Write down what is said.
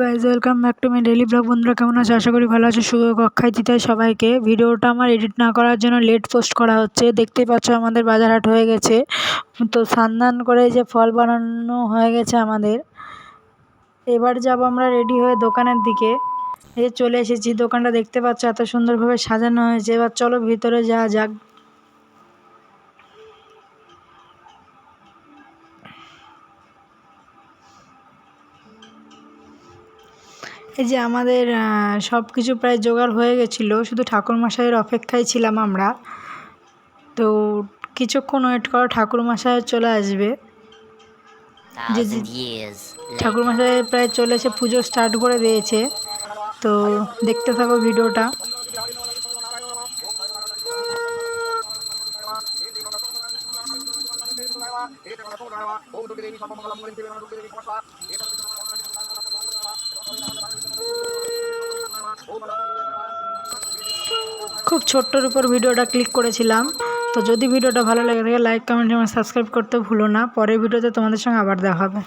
Guys welcome back to my daily blog বন্ধুরা, কেমন আছে? আশা করি ভালো আছে, শুভ অক্ষয় তৃতীয় সবাইকে। ভিডিওটা আমার এডিট না করার জন্য লেট পোস্ট করা হচ্ছে। দেখতেই পাচ্ছ আমাদের বাজার হাট হয়ে গেছে। তো সান্দান করে যে ফল বানানো হয়ে গেছে আমাদের। এবার যাব আমরা রেডি হয়ে দোকানের দিকে। এই চলে এসেছি, দোকানটা দেখতে পাচ্ছ এত সুন্দরভাবে সাজানো হয়েছে। এবার চলো ভিতরে যাওয়া যাক। এই যে আমাদের সব কিছু প্রায় জোগাড় হয়ে গেছিল শুধু ঠাকুরমশাইয়ের অপেক্ষায় ছিলাম আমরা। তো কিছুক্ষণ ওয়েট করো ঠাকুরমশাই চলে আসবে। যে ঠাকুরমশাই প্রায় চলে এসে পুজো স্টার্ট করে দিয়েছে। তো দেখতে থাকো ভিডিওটা। খুব ছোট্টর উপর ভিডিওটা ক্লিক করেছিলাম। তো যদি ভিডিওটা ভালো লাগে লাইক কমেন্ট এবং সাবস্ক্রাইব করতে ভুলো না। পরের ভিডিওতে তোমাদের সঙ্গে আবার দেখা হবে।